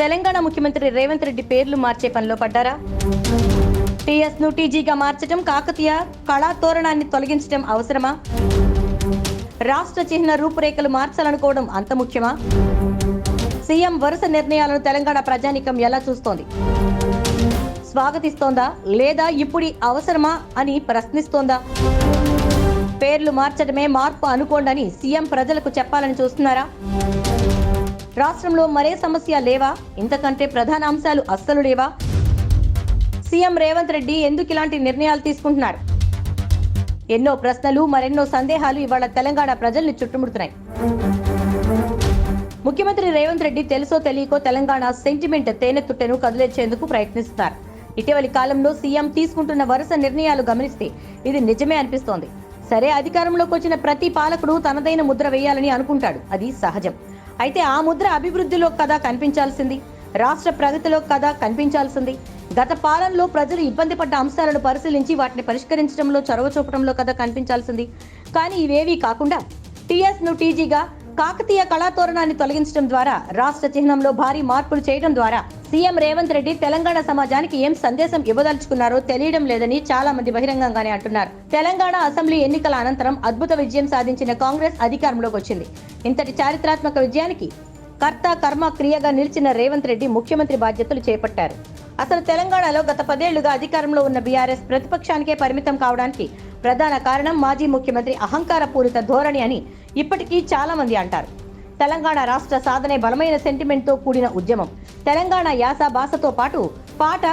తెలంగాణ ముఖ్యమంత్రి రేవంత్ రెడ్డి పేర్లు మార్చే పనిలో పడ్డారా? టీఎస్ను టీజీగా మార్చడం కాకతీయ కళా తోరణాన్ని తొలగించడం అవసరమా? రాష్ట్ర చిహ్న రూపురేఖలు మార్చాలనుకోవడం అంత ముఖ్యమా? సీఎం వరుస నిర్ణయాలను తెలంగాణ ప్రజానీకం ఎలా చూస్తోంది? స్వాగతిస్తోందా? లేదా ఇప్పుడు అవసరమా అని ప్రశ్నిస్తోందా? పేర్లు మార్చడమే మార్పు అనుకోండని సీఎం ప్రజలకు చెప్పాలని చూస్తున్నారా? రాష్ట్రంలో మరే సమస్య లేవా? ఇంతకంటే ప్రధాన అంశాలు అస్సలు లేవా? సీఎం రేవంత్ రెడ్డి ఎందుకు ఇలాంటి నిర్ణయాలు తీసుకుంటున్నారు? ఎన్నో ప్రశ్నలు మరెన్నో సందేహాలు ఇవాళ తెలంగాణ ప్రజల్ని చుట్టుముడుతున్నాయి. ముఖ్యమంత్రి రేవంత్ రెడ్డి తెలుసో తెలియకో తెలంగాణ సెంటిమెంట్ తేనెతుట్టెను కదిలించేందుకు ప్రయత్నిస్తున్నారు. ఇటీవలి కాలంలో సీఎం తీసుకుంటున్న వరుస నిర్ణయాలు గమనిస్తే ఇది నిజమే అనిపిస్తోంది. సరే అధికారంలోకి వచ్చిన ప్రతి పాలకుడు తనదైన ముద్ర వేయాలని అనుకుంటాడు. అది సహజం. అయితే ఆ ముద్ర అభివృద్ధిలో కదా కనిపించాల్సింది. రాష్ట్ర ప్రగతిలో కదా కనిపించాల్సింది. గత పాలనలో ప్రజలు ఇబ్బంది పడ్డ అంశాలను పరిశీలించి వాటిని పరిష్కరించడంలో చొరవ చూపడంలో కదా కనిపించాల్సింది. కానీ ఇవేవీ కాకుండా టీఎస్ను టీజీగా కాకతీయ కళాతోరణాన్ని తొలగించడం ద్వారా రాష్ట్ర చిహ్నంలో భారీ మార్పులు చేయడం ద్వారా సీఎం రేవంత్ రెడ్డి తెలంగాణ సమాజానికి ఏం సందేశం ఇవ్వదలుచుకున్నారో తెలియడం లేదని చాలా మంది బహిరంగంగానే అంటున్నారు. తెలంగాణ అసెంబ్లీ ఎన్నికల అనంతరం అద్భుత విజయం సాధించిన కాంగ్రెస్ అధికారంలోకి వచ్చింది. ఇంతటి చారిత్రాత్మక విజయానికి కర్త కర్మ క్రియగా నిలిచిన రేవంత్ రెడ్డి ముఖ్యమంత్రి బాధ్యతలు చేపట్టారు. అసలు తెలంగాణలో గత పదేళ్ళుగా అధికారంలో ఉన్న బీఆర్ఎస్ ప్రతిపక్షానికే పరిమితం కావడానికి ప్రధాన కారణం మాజీ ముఖ్యమంత్రి అహంకారపూరిత ధోరణి అని ఇప్పటికీ చాలా మంది అంటారు. తెలంగాణ రాష్ట్ర సాధనే బలమైన సెంటిమెంట్తో కూడిన ఉద్యమం. తెలంగాణ యాస భాషతో పాటు పాట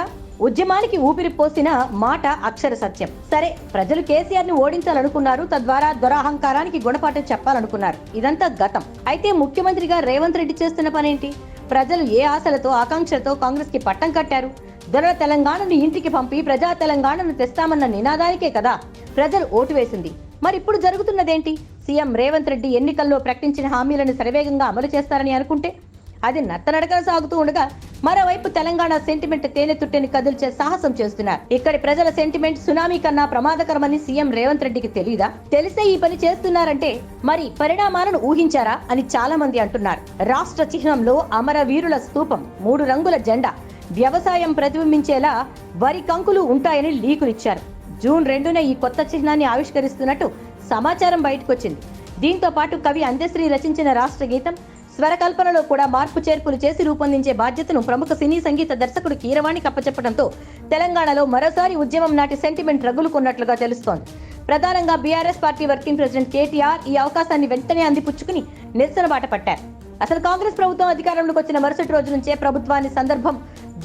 ఉద్యమానికి ఊపిరి పోసిన మాట అక్షర సత్యం. సరే ప్రజలు కేసీఆర్ని ఓడించాలనుకున్నారు తద్వారా దురహంకారానికి గుణపాఠం చెప్పాలనుకున్నారు. ఇదంతా గతం. అయితే ముఖ్యమంత్రిగా రేవంత్ రెడ్డి చేస్తున్న పనేంటి? ప్రజలు ఏ ఆశలతో ఆకాంక్షలతో కాంగ్రెస్కి పట్టం కట్టారు? దొర తెలంగాణను ఇంటికి పంపి ప్రజా తెలంగాణను తెస్తామన్న నినాదానికే కదా ప్రజలు ఓటు వేసింది. మరి ఇప్పుడు జరుగుతున్నదేంటి? సీఎం రేవంత్ రెడ్డి ఎన్నికల్లో ప్రకటించిన హామీలను శరవేగంగా అమలు చేస్తారని అనుకుంటే అది నత్తనడకన సాగుతూ ఉండగా మరోవైపు తెలంగాణ సెంటిమెంట్ తేనె తుట్టెని కదిల్చే సాహసం చేస్తున్నారు. ఇక్కడి ప్రజల సెంటిమెంట్ సునామీ కన్నా ప్రమాదకరమని సీఎం రేవంత్ రెడ్డికి తెలియదా తెలిసే ఈ పని చేస్తున్నారంటే మరి పరిణామాలను ఊహించారా అని చాలా మంది అంటున్నారు. రాష్ట్ర చిహ్నంలో అమరవీరుల స్తూపం మూడు రంగుల జెండా వ్యవసాయం ప్రతిబింబించేలా వరి కంకులు ఉంటాయని లీకులిచ్చారు జూన్ రెండున ఈ కొత్త చిహ్నాన్ని ఆవిష్కరిస్తున్నట్టు సమాచారం బయటకొచ్చింది. దీంతో పాటు కవి అందశ్రీ రచించిన రాష్ట్ర గీతం స్వరకల్పనలో కూడా మార్పు చేర్పులు చేసి రూపొందించే బాధ్యతను ప్రముఖ సినీ సంగీత దర్శకుడు కీరవాణి కప్పచెప్పడంతో తెలంగాణలో మరోసారి ఉద్యమం నాటి సెంటిమెంట్ రగులుకున్నట్లుగా తెలుస్తోంది. ప్రధానంగా BRS party working president KTR ఈ అవకాశాన్ని వెంటనే అందిపుచ్చుకుని నిరసన బాట పట్టారు. అసలు కాంగ్రెస్ ప్రభుత్వం అధికారంలోకి వచ్చిన మరుసటి రోజు నుంచే ప్రభుత్వాన్ని సందర్భం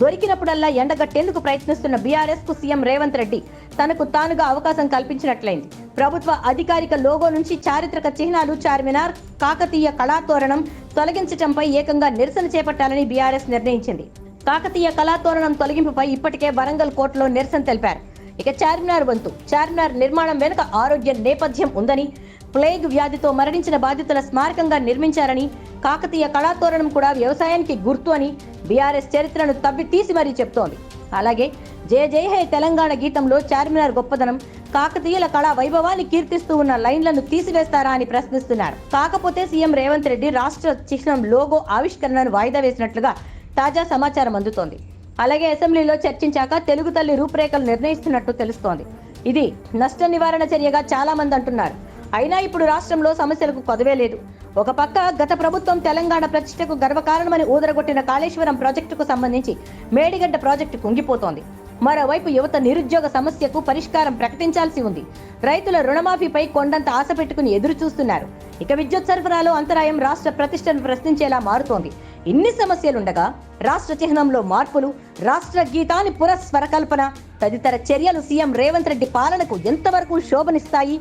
దొరికినప్పుడల్లా ఎండగట్టేందుకు ప్రయత్నిస్తున్న బీఆర్ఎస్కు సీఎం రేవంత్ రెడ్డి తనకు తానుగా అవకాశం కల్పించినట్లయింది. ప్రభుత్వ అధికారిక లోగో నుంచి చారిత్రక చిహ్నాలు చార్మినార్ కాకతీయ కళాతోరణం తొలగించటంపై ఏకంగా నిరసన చేపట్టాలని బీఆర్ఎస్ నిర్ణయించింది. కాకతీయ కళాతోరణం తొలగింపుపై ఇప్పటికే వరంగల్ కోర్టులో నిరసన తెలిపారు. ఇక చార్మినార్ వంతు చార్మినార్ నిర్మాణం వెనుక ఆరోగ్య నేపథ్యం ఉందని ప్లేగ్ వ్యాధితో మరణించిన బాధితుల స్మారకంగా నిర్మించారని కాకతీయ కళాతోరణం కూడా వ్యవసాయానికి గుర్తు అని బీఆర్ఎస్ చరిత్రను తవ్వి తీసి మరీ చెప్తోంది. అలాగే జయ జయ హే తెలంగాణ గీతంలో చార్మినార్ గొప్పదనం కాకతీయుల కళా వైభవాన్ని కీర్తిస్తూ ఉన్న లైన్లను తీసివేస్తారా అని ప్రశ్నిస్తున్నారు. కాకపోతే సీఎం రేవంత్ రెడ్డి రాష్ట్ర చిహ్నం లోగో ఆవిష్కరణను వాయిదా వేసినట్లుగా తాజా సమాచారం అందుతోంది. అలాగే అసెంబ్లీలో చర్చించాక తెలుగు తల్లి రూపురేఖలు నిర్ణయిస్తున్నట్టు తెలుస్తోంది. ఇది నష్ట నివారణ చర్యగా చాలా మంది అంటున్నారు. అయినా ఇప్పుడు రాష్ట్రంలో సమస్యలకు కొదవే లేదు. ఒక పక్క గత ప్రభుత్వం తెలంగాణ ప్రతిష్టకు గర్వకారణమని ఊదరగొట్టిన కాళేశ్వరం ప్రాజెక్టుకు సంబంధించి మేడిగడ్డ ప్రాజెక్టు కుంగిపోతోంది. మరోవైపు యువత నిరుద్యోగ సమస్యకు పరిష్కారం ప్రకటించాల్సి ఉంది. రైతుల రుణమాఫీపై కొండంత ఆశ పెట్టుకుని ఎదురు చూస్తున్నారు. ఇక విద్యుత్ సరఫరాలో అంతరాయం రాష్ట్ర ప్రతిష్టను ప్రశ్నించేలా మారుతోంది. ఇన్ని సమస్యలుండగా రాష్ట్ర చిహ్నంలో మార్పులు రాష్ట్ర గీతాన్ని పురస్వరకల్పన తదితర చర్యలు సీఎం రేవంత్ రెడ్డి పాలనకు ఎంతవరకు శోభనిస్తాయి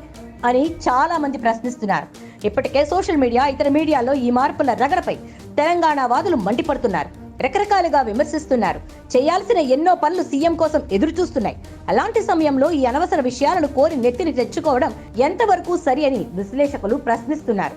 అని చాలా మంది ప్రశ్నిస్తున్నారు. ఇప్పటికే సోషల్ మీడియా ఇతర మీడియాలో ఈ మార్పుల రగడపై తెలంగాణ వాదులు మండిపడుతున్నారు. రకరకాలుగా విమర్శిస్తున్నారు. చేయాల్సిన ఎన్నో పనులు సీఎం కోసం ఎదురు చూస్తున్నాయి అలాంటి సమయంలో ఈ అనవసర విషయాలను కోరి నెత్తిని తెచ్చుకోవడం ఎంతవరకు సరి అని విశ్లేషకులు ప్రశ్నిస్తున్నారు.